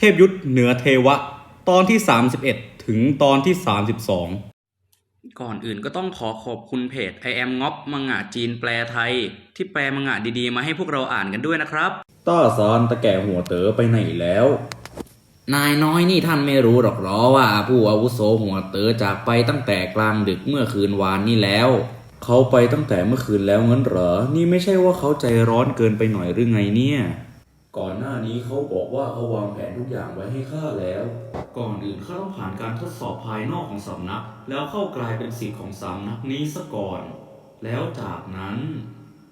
เทพยุทธเหนือเทวะ ตอนที่ 31 ถึงตอนที่ 32 ก่อนอื่นก็ต้องขอขอบคุณเพจ I am งอบมังงะจีนแปลไทย ที่แปลมังงะดีๆ มาให้พวกเราอ่านกันด้วยนะครับต้าซานตะแก่หัวเต๋อไปไหนแล้ว นายน้อยนี่ท่านไม่รู้หรอกหรอว่า ผู้อาวุโสหัวเต๋อจากไปตั้งแต่กลางดึกเมื่อคืนวานนี้แล้วเขาไปตั้งแต่เมื่อคืนแล้วงั้นเหรอ นี่ไม่ใช่ว่าเขาใจร้อนเกินไปหน่อยหรือไงเนี่ย ก่อนหน้านี้เขาบอกว่าเขาวางแผนทุกอย่างไว้ให้ข้าแล้ว ก่อนอื่นข้าต้องผ่านการทดสอบภายนอกของสำนัก แล้วเข้ากลายเป็นศิษย์ของสำนักนี้ซะก่อน แล้วจากนั้น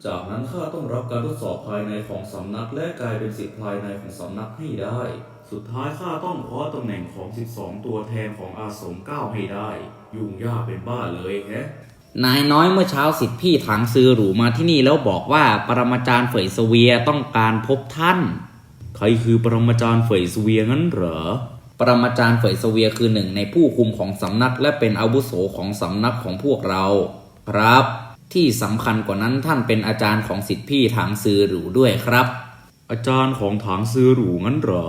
จากนั้นข้าต้องรับการทดสอบภายในของสำนัก และกลายเป็นศิษย์ภายในของสำนักให้ได้ สุดท้ายข้าต้องคว้าตำแหน่งของ 12 ตัวแทนของอาสมเก้าให้ได้ ยุ่งยากเป็นบ้าเลยแฮะ นายน้อยเมื่อเช้าสิทธิพี่ถางซือหรูมาที่นี่แล้วบอกว่าปรมาจารย์เฟยสเวียต้องการพบท่าน ใครคือปรมาจารย์เฟยสเวียงั้นเหรอ ปรมาจารย์เฟยสเวียคือหนึ่งในผู้คุมของสำนักและเป็นอาวุโสของสำนักของพวกเรา ครับ ที่สำคัญกว่านั้นท่านเป็นอาจารย์ของสิทธิพี่ถางซือหรูด้วยครับ อาจารย์ของถางซือหรูงั้นเหรอ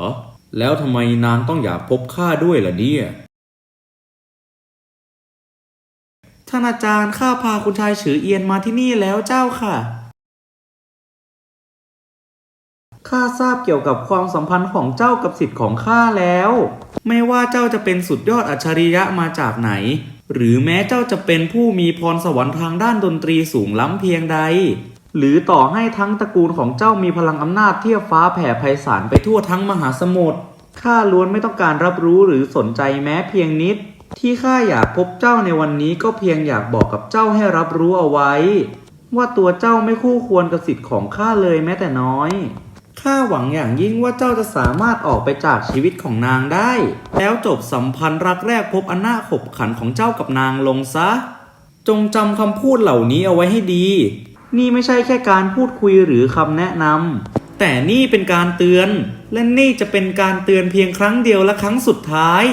แล้วทำไมนางต้องอยากพบข้าด้วยล่ะเนี่ย ท่านอาจารย์ข้าพาคุณชายฉือเอียนมาที่นี่แล้วเจ้าค่ะ ข้าทราบเกี่ยวกับความสัมพันธ์ของเจ้ากับสิทธิ์ของข้าแล้ว ไม่ว่าเจ้าจะเป็นสุดยอดอัจฉริยะมาจากไหน หรือแม้เจ้าจะเป็นผู้มีพรสวรรค์ทางด้านดนตรีสูงล้ำเพียงใด หรือต่อให้ทั้งตระกูลของเจ้ามีพลังอำนาจเทียบฟ้าแผ่ไพศาลไปทั่วทั้งมหาสมุทรข้าล้วนไม่ต้องการรับรู้หรือสนใจแม้เพียงนิด ที่ข้าอยากพบเจ้าในวันนี้ก็เพียงอยากบอกกับเจ้าให้รับรู้เอาไว้ ว่าตัวเจ้าไม่คู่ควรกับสิทธิ์ของข้าเลยแม้แต่น้อยข้าหวังอย่างยิ่งว่าเจ้าจะสามารถออกไปจากชีวิตของนางได้ แล้วจบสัมพันธ์รักแรกพบอันน่าขบขันของเจ้ากับนางลงซะ จงจำคำพูดเหล่านี้เอาไว้ให้ดี นี่ไม่ใช่แค่การพูดคุยหรือคำแนะนำแต่นี่เป็นการเตือน และนี่จะเป็นการเตือนเพียงครั้งเดียวและครั้งสุดท้าย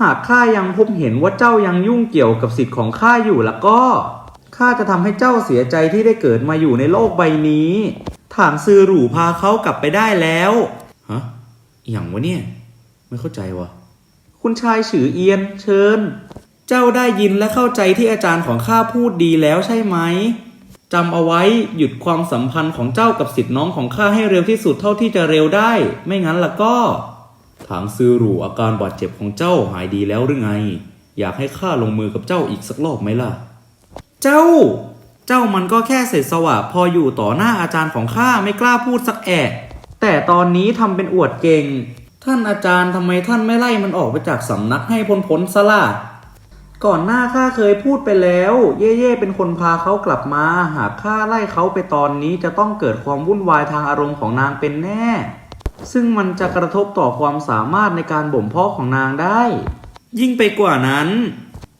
หากข้ายังพบเห็นว่าเจ้ายังยุ่งเกี่ยวกับสิทธิ์ของข้าอยู่แล้วก็ข้าจะทำให้เจ้าเสียใจที่ได้เกิดมาอยู่ในโลกใบนี้ถางซือหรูพาเขากลับไปได้แล้วฮะอย่างวะเนี่ย ไม่เข้าใจวะคุณชายฉือเอียน เชิญ เจ้าได้ยินและเข้าใจที่อาจารย์ของข้าพูดดีแล้วใช่ไหมจำเอาไว้หยุดความสัมพันธ์ของเจ้ากับสิทธิ์น้องของข้าให้เร็วที่สุดเท่าที่จะเร็วได้ ไม่งั้นล่ะก็ ถางซือหรูอาการบาดเจ็บของเจ้าหายดีแล้วหรือไง อยากให้ข้าลงมือกับเจ้าอีกสักรอบไหมล่ะ เจ้า เจ้ามันก็แค่เศษสวะพออยู่ต่อหน้าอาจารย์ของข้าไม่กล้าพูดสักแอะแต่ตอนนี้ทำเป็นอวดเก่ง ท่านอาจารย์ทำไมท่านไม่ไล่มันออกไปจากสำนักให้พ้นพ้นซะล่ะก่อนหน้าข้าเคยพูดไปแล้ว เย่เย่เป็นคนพาเขากลับมา หากข้าไล่เขาไปตอนนี้จะต้องเกิดความวุ่นวายทางอารมณ์ของนางเป็นแน่ ซึ่งมันจะกระทบต่อความสามารถในการบ่มเพาะของนางได้ ยิ่งไปกว่านั้น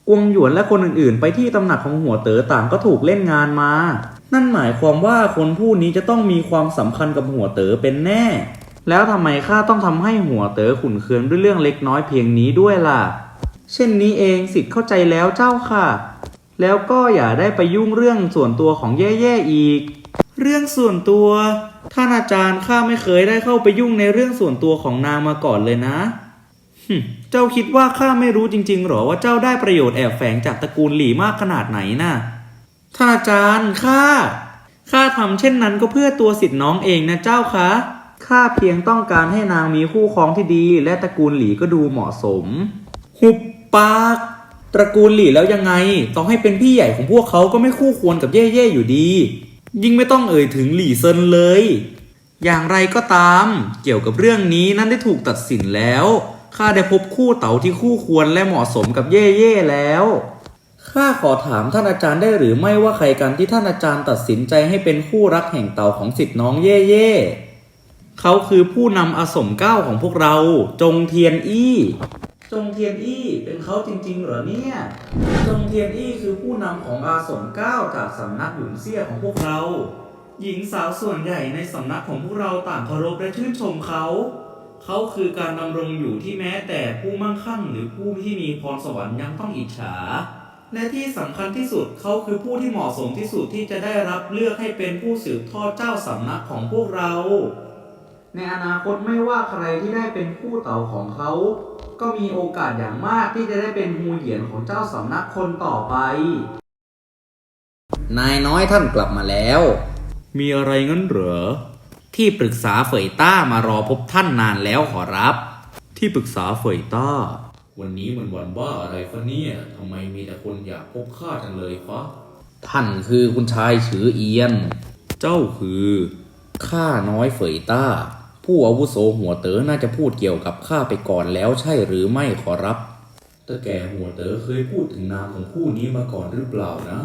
กวงหยวนและคนอื่นๆ ไปที่ตำหนักของหัวเต๋อต่างก็ถูกเล่นงานมา นั่นหมายความว่าคนผู้นี้จะต้องมีความสัมพันธ์กับหัวเต๋อเป็นแน่ แล้วทำไมข้าต้องทำให้หัวเต๋อขุนเคืองด้วยเรื่องเล็กน้อยเพียงนี้ด้วยล่ะ เช่นนี้เองสิทธิ์เข้าใจแล้วเจ้าค่ะ แล้วก็อย่าได้ไปยุ่งเรื่องส่วนตัวของแย่ๆอีก เรื่องส่วนตัว ท่านอาจารย์ข้าไม่เคยได้เข้าไปยุ่งในเรื่องส่วนตัวของนางมาก่อนเลยนะหึเจ้าคิดว่าข้าไม่รู้จริงๆหรอว่าเจ้าได้ประโยชน์แอบแฝงจากตระกูลหลี่มากขนาดไหนน่ะท่านอาจารย์ข้าข้าทำเช่นนั้นก็เพื่อตัวสิทธิ์น้องเองนะเจ้าคะข้าเพียงต้องการให้นางมีคู่ครองที่ดี และตระกูลหลี่ก็ดูเหมาะสม หุบปาก ตระกูลหลี่แล้วยังไง ต้องให้เป็นพี่ใหญ่ของพวกเขาก็ไม่คู่ควรกับเย่ๆอยู่ดี ยิ่งไม่ต้องเอ่ยถึงหลี่เซินเลย อย่างไรก็ตาม เกี่ยวกับเรื่องนี้นั้นได้ถูกตัดสินแล้วข้าได้พบคู่เต๋าที่คู่ควรและเหมาะสมกับเย่ๆแล้วข้าขอถามท่านอาจารย์ได้หรือไม่ว่าใครกันที่ท่านอาจารย์ตัดสินใจให้เป็นคู่รักแห่งเต่าของสิทธิ์น้องเย่ๆเขาคือผู้นำอาสมเก้าของพวกเราจงเทียนอี้ จงเทียนอี้เป็นเขาจริงๆเหรอเนี่ย จงเทียนอี้คือผู้นำของอาสมเก้าจากสำนักหยุนเซี่ยของพวกเรา หญิงสาวส่วนใหญ่ในสำนักของพวกเราต่างเคารพและชื่นชมเขา เขาคือการดำรงอยู่ที่แม้แต่ผู้มั่งคั่งหรือผู้ที่มีพรสวรรค์ยังต้องอิจฉา และที่สำคัญที่สุดเขาคือผู้ที่เหมาะสมที่สุดที่จะได้รับเลือกให้เป็นผู้สืบทอดเจ้าสำนักของพวกเรา ในในอนาคตไม่ว่าใครที่ได้เป็นผู้เต่าของเขา ก็มีโอกาสอย่างมากที่จะได้เป็นฮูเหยียนของเจ้าสำนักคนต่อไป นายน้อยท่านกลับมาแล้ว มีอะไรงั้นเหรอ ที่ปรึกษาเฟยต้ามารอพบท่านนานแล้วขอรับ ที่ปรึกษาเฟยต้า วันนี้มันวันบ้าอะไรฟะเนี่ยทำไมมีแต่คนอยากพบข้าจังเลยฟะ ท่านคือคุณชายฉือเอียน เจ้าคือ ข้าน้อยเฟยต้า ผู้อาวุโสหัวเต๋อน่าจะพูดเกี่ยวกับข้าไปก่อนแล้วใช่หรือไม่ขอรับแต่แกหัวเต๋อเคยพูดถึงนามของผู้นี้มาก่อนหรือเปล่านะ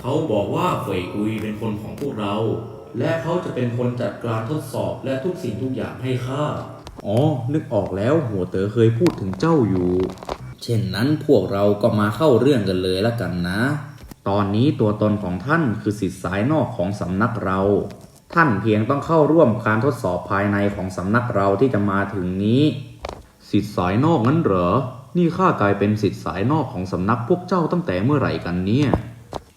เขาบอกว่าเฟยกุยเป็นคนของพวกเรา และเขาจะเป็นคนจัดการทดสอบและทุกสิ่งทุกอย่างให้ข้าอ๋อ นึกออกแล้วหัวเต๋อเคยพูดถึงเจ้าอยู่ เช่นนั้นพวกเราก็มาเข้าเรื่องกันเลยละกันนะ ตอนนี้ตัวตนของท่านคือสิทธิสายนอกของสำนักเรา ท่านเพียงต้องเข้าร่วมการทดสอบภายในของสำนักเราที่จะมาถึงนี้ สิทธิสายนอกงั้นเหรอ นี่ข้ากลายเป็นสิทธิสายนอกของสำนักพวกเจ้าตั้งแต่เมื่อไหร่กันเนี่ย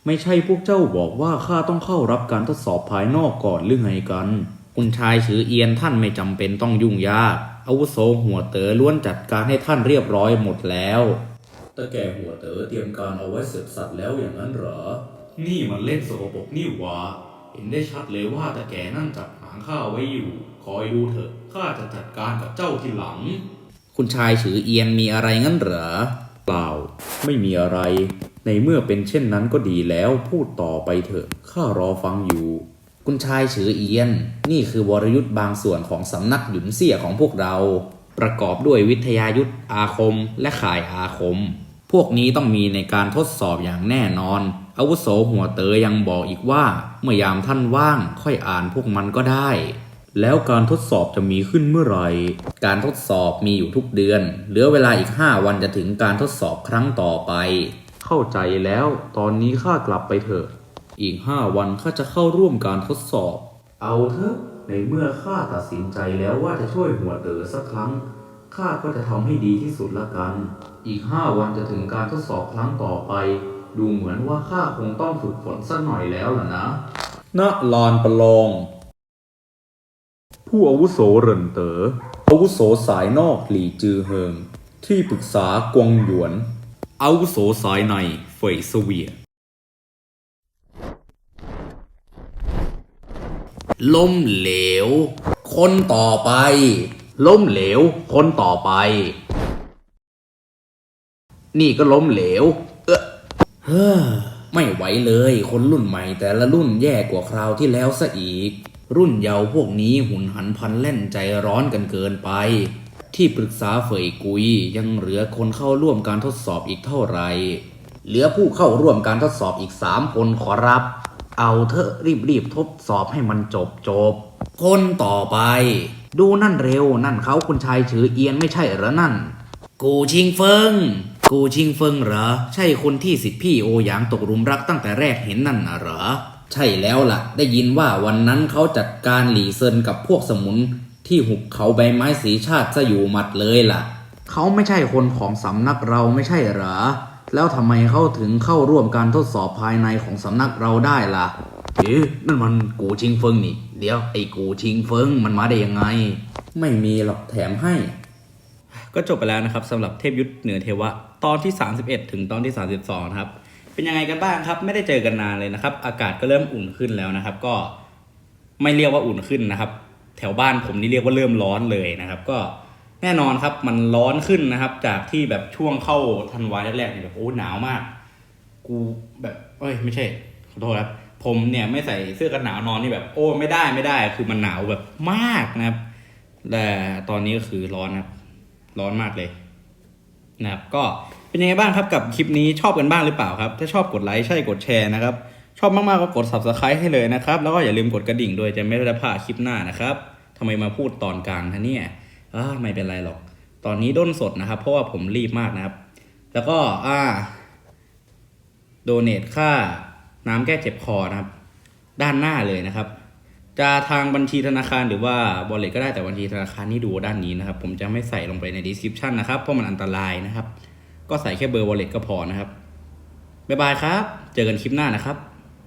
ไม่ใช่พวกเจ้าบอกว่าข้าต้องเข้ารับการทดสอบภายนอกก่อนหรือไงกัน คุณชายฉือเอียนท่านไม่จำเป็นต้องยุ่งยาก อาวุโสหัวเต๋อล้วนจัดการให้ท่านเรียบร้อยหมดแล้วแต่แกหัวเต๋อเตรียมการเอาไว้เสร็จสับแล้วอย่างนั้นเหรอ นี่มันเล่นสกปรกนี่หวะ เห็นได้ชัดเลยว่าแต่แกนั่งจับหางข้าไว้อยู่ คอยดูเถอะข้าจะจัดการกับเจ้าทีหลัง คุณชายฉือเอียนมีอะไรงั้นเหรอ เปล่า ไม่มีอะไร ในเมื่อเป็นเช่นนั้นก็ดีแล้วพูดต่อไปเถอะข้ารอฟังอยู่ คุณชายฉือเอียน นี่คือวรยุทธ์บางส่วนของสำนักหยุนเสี่ยของพวกเรา ประกอบด้วยวิทยายุทธอาคมและข่ายอาคม พวกนี้ต้องมีในการทดสอบอย่างแน่นอน อาวุโสหัวเตอยังบอกอีกว่า เมื่อยามท่านว่างค่อยอ่านพวกมันก็ได้ แล้วการทดสอบจะมีขึ้นเมื่อไหร่ การทดสอบมีอยู่ทุกเดือน เหลือเวลาอีก 5 วันจะถึงการทดสอบครั้งต่อไป เข้าใจแล้ว ตอนนี้ข้ากลับไปเถอะ อีกห้าวันข้าจะเข้าร่วมการทดสอบ เอาเถอะ ในเมื่อข้าตัดสินใจแล้วว่าจะช่วยหัวเตอสักครั้งข้าก็จะทำให้ดีที่สุดละกัน อีกห้าวันจะถึงการทดสอบครั้งต่อไป ดูเหมือนว่าข้าคงต้องฝึกฝนสักหน่อยแล้วล่ะนะ ณ ลานประลอง ผู้อาวุโสเหรินเตอ๋ออาวุโสสายนอกหลี่จือเฮิง ที่ปรึกษากวงหยวน อาวุโสสายในเฟยเสวีย ล้มเหลว คนต่อไป ล้มเหลว คนต่อไป นี่ก็ล้มเหลว เออเฮ้อไม่ไหวเลย คนรุ่นใหม่แต่ละรุ่นแย่กว่าคราวที่แล้วซะอีก รุ่นเยาว์พวกนี้หุนหันพันแล่นใจร้อนกันเกินไป ที่ปรึกษาเฟยกุยยังเหลือคนเข้าร่วมการทดสอบอีกเท่าไหร่เหลือผู้เข้าร่วมการทดสอบอีกสามคนขอรับ เอาเถอะรีบๆทดสอบให้มันจบจบ คนต่อไป ดูนั่นเร็วนั่นเขาคุณชายถือเอียนไม่ใช่หรอนั่น กูชิงเฟิง กูชิงเฟิงเหรอ ใช่คนที่สิทธิพี่โอหยางตกหลุมรักตั้งแต่แรกเห็นนั่นนะเหรอ ใช่แล้วล่ะ ได้ยินว่าวันนั้นเขาจัดการหลีเซินกับพวกสมุน ที่หุบเขาใบไม้สีชาติซะอยู่หมัดเลยล่ะ เขาไม่ใช่คนของสำนักเราไม่ใช่เหรอ แล้วทำไมเขาถึงเข้าร่วมการทดสอบภายในของสำนักเราได้ล่ะเอ๊ะนั่นมันกูชิงเฟิงนี่ เดี๋ยวไอ้กูชิงเฟิงมันมาได้ยังไง ไม่มีหรอกแถมให้ ก็จบไปแล้วนะครับสำหรับเทพยุทธเหนือเทวะ ตอนที่ 31 ถึงตอนที่ 32นะครับเป็นยังไงกันบ้างครับ ไม่ได้เจอกันนานเลยนะครับ อากาศก็เริ่มอุ่นขึ้นแล้วนะครับ ก็ไม่เรียกว่าอุ่นขึ้นนะครับ แถวบ้านผมนี่เรียกว่าเริ่มร้อนเลยนะครับ ก็แน่นอนครับมันร้อนขึ้นนะครับ จากที่แบบช่วงเข้าธันวาแรกๆเนี่ยแบบโอ้หนาวมาก กูแบบเอ้ยไม่ใช่ขอโทษครับผมเนี่ยไม่ใส่เสื้อกันหนาวนอนนี่แบบ โอ้ไม่ได้ไม่ได้ คือมันหนาวแบบมากนะครับแต่ตอนนี้ก็คือร้อนนะครับ ร้อนมากเลย นะครับก็เป็นยังไงบ้างครับกับคลิปนี้ชอบกันบ้างหรือเปล่าครับ ถ้าชอบกดไลค์ใช่กดแชร์นะครับ ชอบมากๆก็กด subscribe ให้เลยนะครับ แล้วก็อย่าลืมกดกระดิ่งด้วยจะไม่ได้พลาดคลิปหน้านะครับทำไมมาพูดตอนกลางคะเนี่ยอ่าไม่เป็นไรหรอก ตอนนี้ด้นสดนะครับ เพราะว่าผมรีบมากนะครับ แล้วก็อ่าโดเนทค่าน้ำแก้เจ็บคอนะครับ ด้านหน้าเลยนะครับ จะทางบัญชีธนาคารหรือว่าบอลเลตก็ได้แต่บัญชีธนาคารนี่ดูด้านนี้นะครับ ผมจะไม่ใส่ลงไปในดีสคริปชันนะครับเพราะมันอันตรายนะครับ ก็ใส่แค่เบอร์บอลเลตก็พอนะครับบ๊ายบายครับ เจอกันคลิปหน้านะครับ